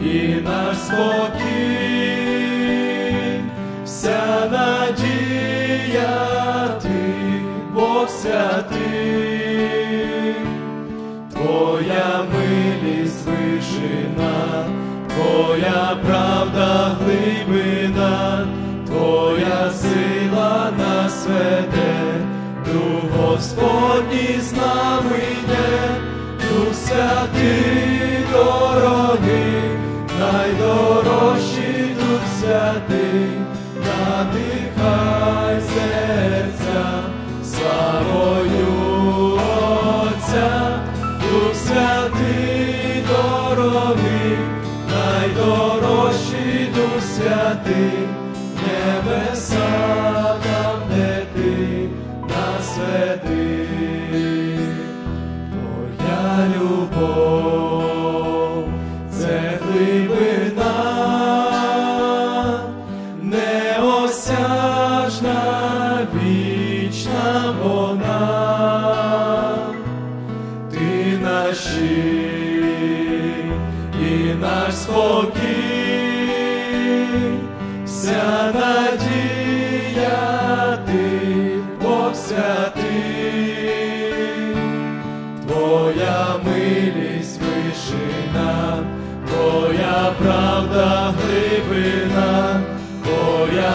і наш спокій, вся надія ти, Бог святий, Твоя милість вишина, Твоя правда глибина, Твоя сила нас веде, Дух Господній з нами йде, святий дорогий, найдорожчий Дух святий, надихай серця славою Отця, Дух святий дорогий, найдорожчий Дух святий, небеса вічна вона, ти наш щит і наш спокій, вся надія, ти Бог святий. Твоя милість вишина, Твоя правда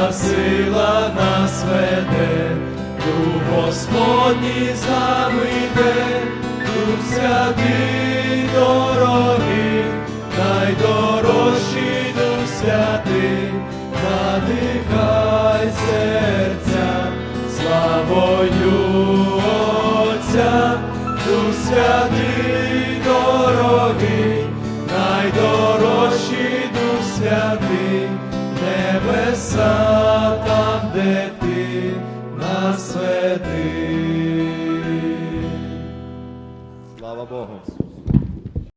Твоя сила нас веде, Дух Господній з нами йде, Дух святий дорогий, найдорожчий Дух святий, надихай серця славою Отця, Дух святий дорогий, найдорожчий Дух святий, небеса bom, Renzo.